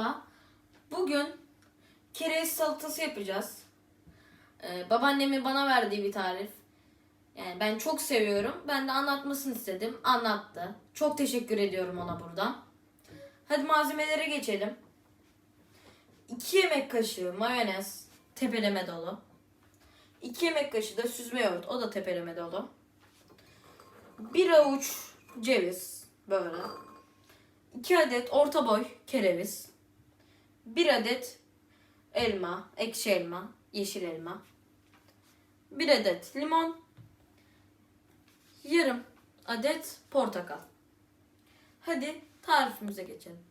merhaba. Bugün kereviz salatası yapacağız. Ee, babaannemin bana verdiği bir tarif. Yani ben çok seviyorum. Ben de anlatmasını istedim. Anlattı. Çok teşekkür ediyorum ona buradan. Hadi malzemelere geçelim. 2 yemek kaşığı mayonez tepeleme dolu. 2 yemek kaşığı da süzme yoğurt. O da tepeleme dolu. Bir avuç ceviz böyle. 2 adet orta boy kereviz. 1 adet elma, ekşi elma, yeşil elma. 1 adet limon. Yarım adet portakal. Hadi tarifimize geçelim.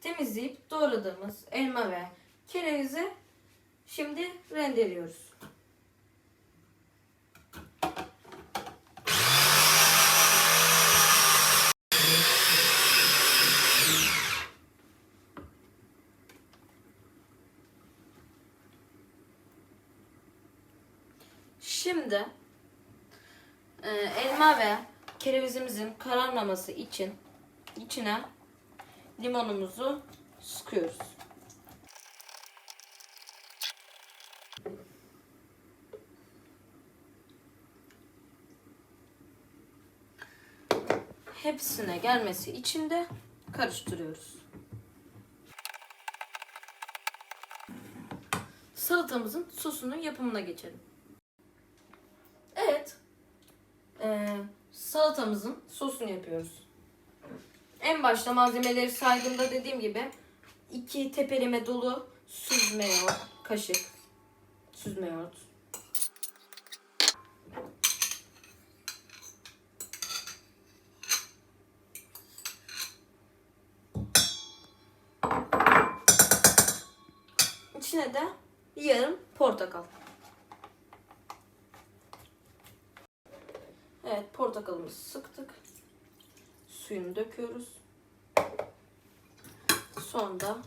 Temizleyip doğradığımız elma ve kerevizi şimdi rendeliyoruz. Şimdi e, elma ve kerevizimizin kararmaması için içine limonumuzu sıkıyoruz. Hepsine gelmesi için de karıştırıyoruz. Salatamızın sosunun yapımına geçelim. Ee, salatamızın sosunu yapıyoruz. En başta malzemeleri saydığımda dediğim gibi iki tepeleme dolu süzme yoğurt, kaşık süzme yoğurt. İçine de yarım portakal. Evet portakalımızı sıktık. Suyunu döküyoruz. Sonra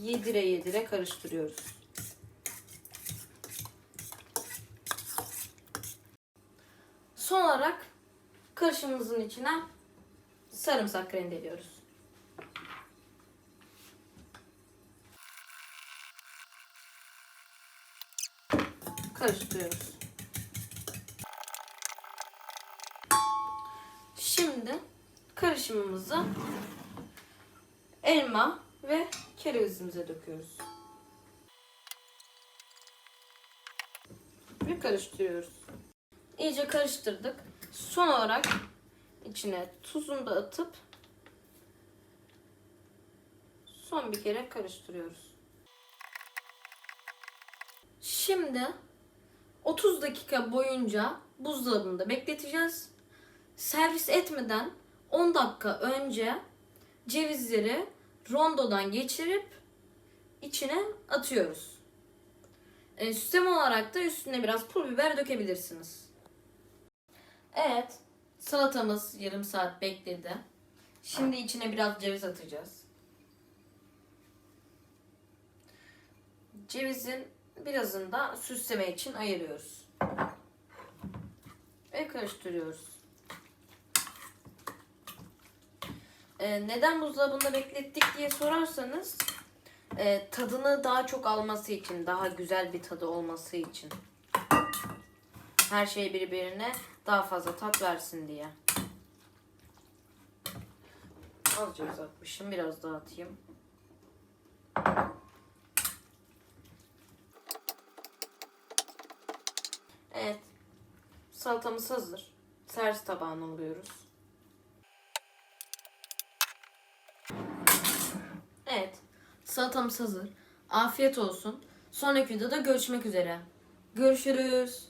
yedire yedire karıştırıyoruz. Son olarak karışımımızın içine sarımsak rendeliyoruz. Karıştırıyoruz. Şimdi karışımımızı elma ve kerevizimize döküyoruz. Ve karıştırıyoruz. İyice karıştırdık. Son olarak içine tuzunu da atıp son bir kere karıştırıyoruz. Şimdi 30 dakika boyunca buzdolabında bekleteceğiz. Servis etmeden 10 dakika önce cevizleri rondodan geçirip içine atıyoruz. E, süslem olarak da üstüne biraz pul biber dökebilirsiniz. Evet, salatamız yarım saat bekledi. Şimdi içine biraz ceviz atacağız. Cevizin birazını da süsleme için ayırıyoruz. Ve karıştırıyoruz. Ee, neden buzdolabında beklettik diye sorarsanız e, tadını daha çok alması için, daha güzel bir tadı olması için. Her şey birbirine daha fazla tat versin diye. Az ceviz atmışım. Biraz daha atayım. Evet. Salatamız hazır. Servis tabağına alıyoruz. Evet. Salatamız hazır. Afiyet olsun. Sonraki videoda görüşmek üzere. Görüşürüz.